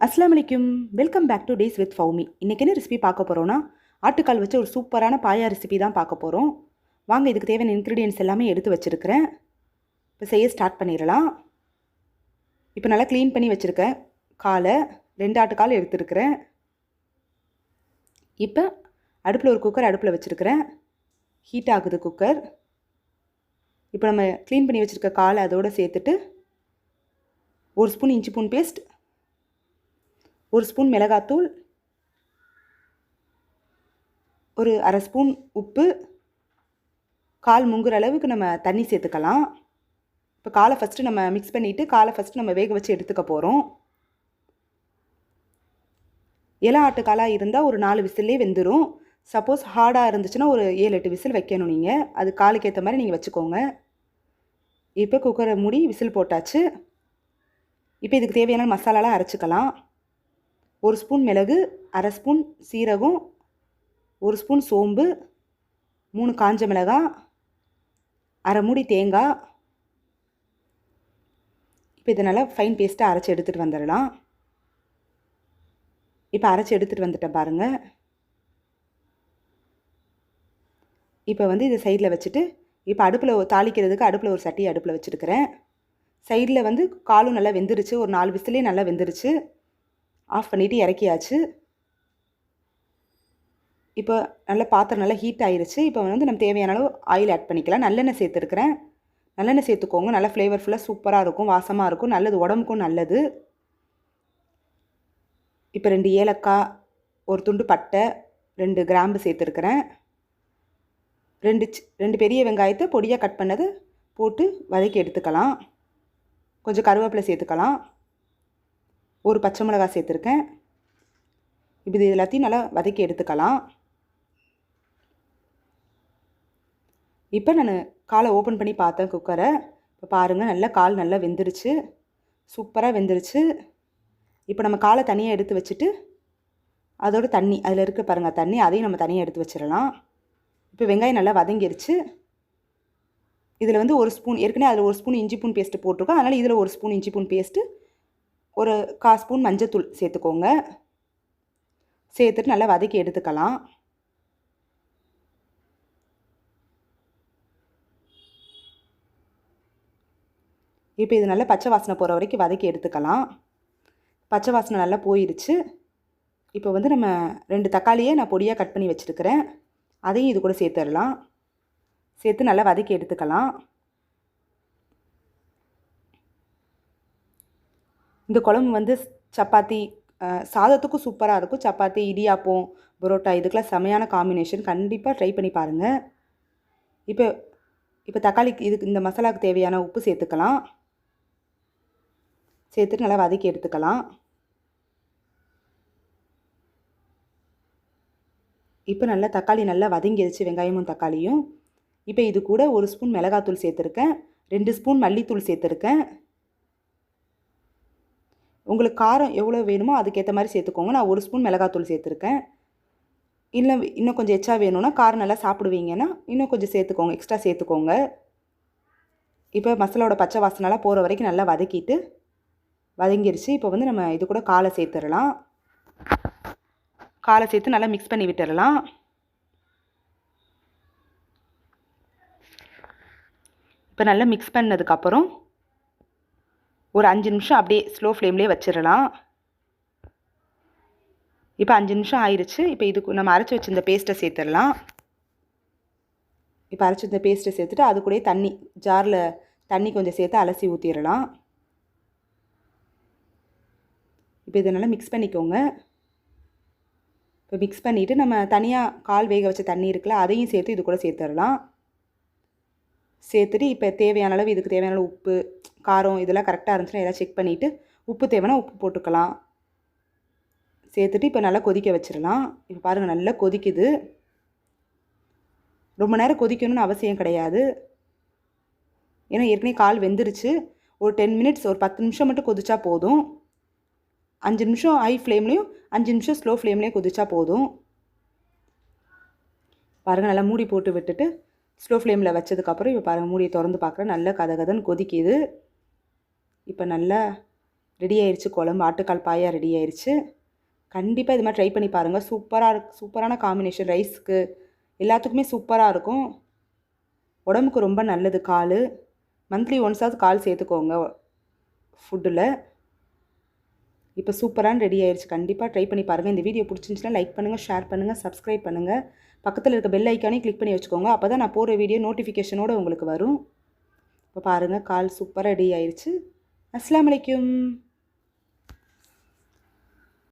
அஸ்லாம் வலைக்கும் welcome back to days with Fowmi இன்றைக்கி என்ன ரெசிபி பார்க்க போகிறோன்னா ஆட்டுக்கால் வச்சு ஒரு சூப்பரான பாயா ரெசிபி தான் பார்க்க போகிறோம் வாங்க இதுக்கு தேவையான இன்க்ரீடியன்ஸ் எல்லாமே எடுத்து வச்சுருக்கிறேன். இப்போ செய்ய ஸ்டார்ட் பண்ணிடலாம். இப்போ நல்லா க்ளீன் பண்ணி வச்சுருக்கேன். காலை ரெண்டு ஆட்டுக்கால் எடுத்துருக்கிறேன். இப்போ அடுப்பில் ஒரு குக்கர் அடுப்பில் வச்சுருக்கிறேன். ஹீட் ஆகுது குக்கர் இப்போ நம்ம க்ளீன் பண்ணி வச்சுருக்க காலை அதோடு சேர்த்துட்டு ஒரு ஸ்பூன் இஞ்சி பூன் பேஸ்ட் ஒரு ஸ்பூன் மிளகாத்தூள் ஒரு அரை ஸ்பூன் உப்பு கால் முங்குற அளவுக்கு நம்ம தண்ணி சேர்த்துக்கலாம். இப்போ காலை ஃபஸ்ட்டு நம்ம மிக்ஸ் பண்ணிவிட்டு காலை ஃபஸ்ட்டு நம்ம வேக வச்சு எடுத்துக்க போகிறோம் இலை ஆட்டுக்காலாக இருந்தால் ஒரு நாலு விசில்லே வெந்துடும் சப்போஸ் ஹார்டாக இருந்துச்சுன்னா ஒரு ஏழு எட்டு விசில் வைக்கணும் நீங்கள் அது காலுக்கு ஏற்ற மாதிரி நீங்கள் வச்சுக்கோங்க. இப்போ குக்கரை மூடி விசில் போட்டாச்சு. இப்போ இதுக்கு தேவையான மசாலாலாம் அரைச்சிக்கலாம். ஒரு ஸ்பூன் மிளகு அரை ஸ்பூன் சீரகம் ஒரு ஸ்பூன் சோம்பு மூணு காஞ்ச மிளகாய் அரை மூடி தேங்காய். இப்போ இதை நல்லா ஃபைன் பேஸ்ட்டாக அரைச்சி எடுத்துகிட்டு வந்துடலாம். இப்போ அரைச்சி எடுத்துகிட்டு வந்துட்டேன் பாருங்கள் இப்போ வந்து இதை சைடில் வச்சுட்டு இப்போ அடுப்பில் தாளிக்கிறதுக்கு அடுப்பில் ஒரு சட்டியை அடுப்பில் வச்சுருக்கிறேன். சைடில் வந்து காலும் நல்லா வெந்துருச்சு. ஒரு நாலு விசிலே நல்லா வெந்துருச்சு. ஆஃப் பண்ணிவிட்டு இறக்கியாச்சு. இப்போ நல்ல பாத்திரம் நல்லா ஹீட் ஆயிடுச்சு இப்போ வந்து நம்ம தேவையான அளவு ஆயில் ஆட் பண்ணிக்கலாம். நல்லெண்ணெய் சேர்த்துருக்குறேன். நல்லெண்ணெய் சேர்த்துக்கோங்க. நல்லா ஃப்ளேவர்ஃபுல்லாக சூப்பராக இருக்கும். வாசமாக இருக்கும். நல்லது. உடம்புக்கும் நல்லது. இப்போ ரெண்டு ஏலக்காய் ஒரு துண்டு பட்டை ரெண்டு கிராம்பு சேர்த்துருக்குறேன். ரெண்டு ரெண்டு பெரிய வெங்காயத்தை பொடியாக கட் பண்ணது போட்டு வதக்கி எடுத்துக்கலாம். கொஞ்சம் கருவேப்பிலை சேர்த்துக்கலாம். ஒரு பச்சை மிளகாய் சேர்த்துருக்கேன். இப்போ இது எல்லாத்தையும் நல்லா வதக்கி எடுத்துக்கலாம். இப்போ நான் காலை ஓப்பன் பண்ணி பார்த்தேன் குக்கரை இப்போ பாருங்கள் நல்லா கால் நல்லா வெந்துருச்சு. சூப்பராக வெந்துருச்சு. இப்போ நம்ம காலை தனியாக எடுத்து வச்சுட்டு அதோட தண்ணி அதில் இருக்க பாருங்கள் தண்ணி அதையும் நம்ம தனியாக எடுத்து வச்சிடலாம். இப்போ வெங்காயம் நல்லா வதங்கிருச்சு. இதில் வந்து ஒரு ஸ்பூன் ஏற்கனவே அதில் ஒரு ஸ்பூன் இஞ்சி பூன் பேஸ்ட்டு போட்டிருக்கோம். அதனால் இதில் ஒரு ஸ்பூன் இஞ்சி பூன் பேஸ்ட்டு ஒரு கால் ஸ்பூன் மஞ்சத்தூள் சேர்த்துக்கோங்க. சேர்த்துட்டு நல்லா வதக்கி எடுத்துக்கலாம். இப்போ இது நல்லா பச்சை வாசனை போகிற வரைக்கும் வதக்கி எடுத்துக்கலாம். பச்சை வாசனை நல்லா போயிடுச்சு இப்போ வந்து நம்ம ரெண்டு தக்காளியை நான் பொடியாக கட் பண்ணி வச்சுருக்கிறேன். அதையும் இது கூட சேர்த்துடலாம். சேர்த்து நல்லா வதக்கி எடுத்துக்கலாம். இந்த குழம்பு வந்து சப்பாத்தி சாதத்துக்கும் சூப்பராக இருக்கும். சப்பாத்தி இடியாப்பம் பரோட்டா இதுக்கெலாம் செமையான காம்பினேஷன் கண்டிப்பாக ட்ரை பண்ணி பாருங்கள் இப்போ இப்போ தக்காளிக்கு இதுக்கு இந்த மசாலாவுக்கு தேவையான உப்பு சேர்த்துக்கலாம். சேர்த்துட்டு நல்லா வதக்கி எடுத்துக்கலாம். இப்போ நல்லா தக்காளி நல்லா வதங்கிடுச்சு வெங்காயமும் தக்காளியும். இப்போ இது கூட ஒரு ஸ்பூன் மிளகாத்தூள் சேர்த்துருக்கேன். ரெண்டு ஸ்பூன் மல்லித்தூள் சேர்த்துருக்கேன். உங்களுக்கு காரம் எவ்வளோ வேணுமோ அதுக்கேற்ற மாதிரி சேர்த்துக்கோங்க. நான் ஒரு ஸ்பூன் மிளகாத்தூள் சேர்த்துருக்கேன். இல்லை இன்னும் கொஞ்சம் எச்சா வேணும்னா காரம் நல்லா சாப்பிடுவீங்கன்னா இன்னும் கொஞ்சம் சேர்த்துக்கோங்க எக்ஸ்ட்ரா சேர்த்துக்கோங்க. இப்போ மசாலாவோட பச்சை வாசனெல்லாம் போகிற வரைக்கும் நல்லா வதக்கிட்டு வதங்கிருச்சு. இப்போ வந்து நம்ம இது கூட காலை சேர்த்துடலாம். காலை சேர்த்து நல்லா மிக்ஸ் பண்ணி விட்டுடலாம். இப்போ நல்லா மிக்ஸ் பண்ணதுக்கப்புறம் ஒரு அஞ்சு நிமிஷம் அப்படியே ஸ்லோ ஃப்ளேம்லேயே வச்சிடலாம் இப்போ அஞ்சு நிமிஷம் ஆயிடுச்சு இப்போ இதுக்கு நம்ம அரைச்சி வச்சிருந்த பேஸ்ட்டை சேர்த்துடலாம். இப்போ அரைச்சிருந்த பேஸ்ட்டை சேர்த்துட்டு அது கூட தண்ணி ஜாரில் தண்ணி கொஞ்சம் சேர்த்து அலசி ஊற்றிடலாம் இப்போ இதை நல்லா மிக்ஸ் பண்ணிக்கோங்க. இப்போ மிக்ஸ் பண்ணிவிட்டு நம்ம தனியாக கால் வேக வச்ச தண்ணி இருக்குல்ல அதையும் சேர்த்து இது கூட சேர்த்துடலாம். சேர்த்துட்டு இப்போ தேவையான அளவு இதுக்கு தேவையான அளவு உப்பு காரம் இதெல்லாம் கரெக்டாக இருந்துச்சுன்னா எல்லாம் செக் பண்ணிவிட்டு உப்பு தேவைன்னா உப்பு போட்டுக்கலாம். சேர்த்துட்டு இப்போ நல்லா கொதிக்க வச்சிடலாம். இப்போ பாருங்கள் நல்லா கொதிக்குது. ரொம்ப நேரம் கொதிக்கணும்னு அவசியம் கிடையாது. ஏன்னா ஏற்கனவே கால் வெந்துருச்சு. ஒரு டென் மினிட்ஸ் ஒரு பத்து நிமிஷம் மட்டும் கொதிச்சா போதும். அஞ்சு நிமிஷம் ஹை ஃப்ளேம்லேயும் அஞ்சு நிமிஷம் ஸ்லோ ஃப்ளேம்லேயும் கொதிச்சா போதும். பாருங்கள் நல்லா மூடி போட்டு விட்டுட்டு ஸ்லோ ஃப்ளேமில் வச்சதுக்கப்புறம் இப்போ பாருங்கள் மூடியை திறந்து பார்க்குறேன் நல்லா கதகதன்னு கொதிக்குது. இப்போ நல்லா ரெடி ஆயிடுச்சு குழம்பு. ஆட்டுக்கால் பாயாக ரெடி ஆயிடுச்சு கண்டிப்பாக இது மாதிரி ட்ரை பண்ணி பாருங்கள் சூப்பராக இருக்கு. சூப்பரான காம்பினேஷன் ரைஸ்க்கு எல்லாத்துக்குமே சூப்பராக இருக்கும். உடம்புக்கு ரொம்ப நல்லது. கால். மந்த்லி ஒன்ஸாவது கால் சேர்த்துக்கோங்க. ஃபுட்டில் இப்போ சூப்பரான ரெடி ஆயிடுச்சு கண்டிப்பாக ட்ரை பண்ணி பாருங்கள் இந்த வீடியோ பிடிச்சிருந்துச்சுன்னா லைக் பண்ணுங்கள் ஷேர் பண்ணுங்கள் சப்ஸ்கிரைப் பண்ணுங்கள் பக்கத்தில் இருக்க பெல் ஐக்கானே கிளிக் பண்ணி வச்சுக்கோங்க. அப்போ தான் நான் போகிற வீடியோ நோட்டிஃபிகேஷனோடு உங்களுக்கு வரும். இப்போ பாருங்கள் கால் சூப்பராக ரெடி ஆயிடுச்சு அஸ்லாம் வலைக்கும்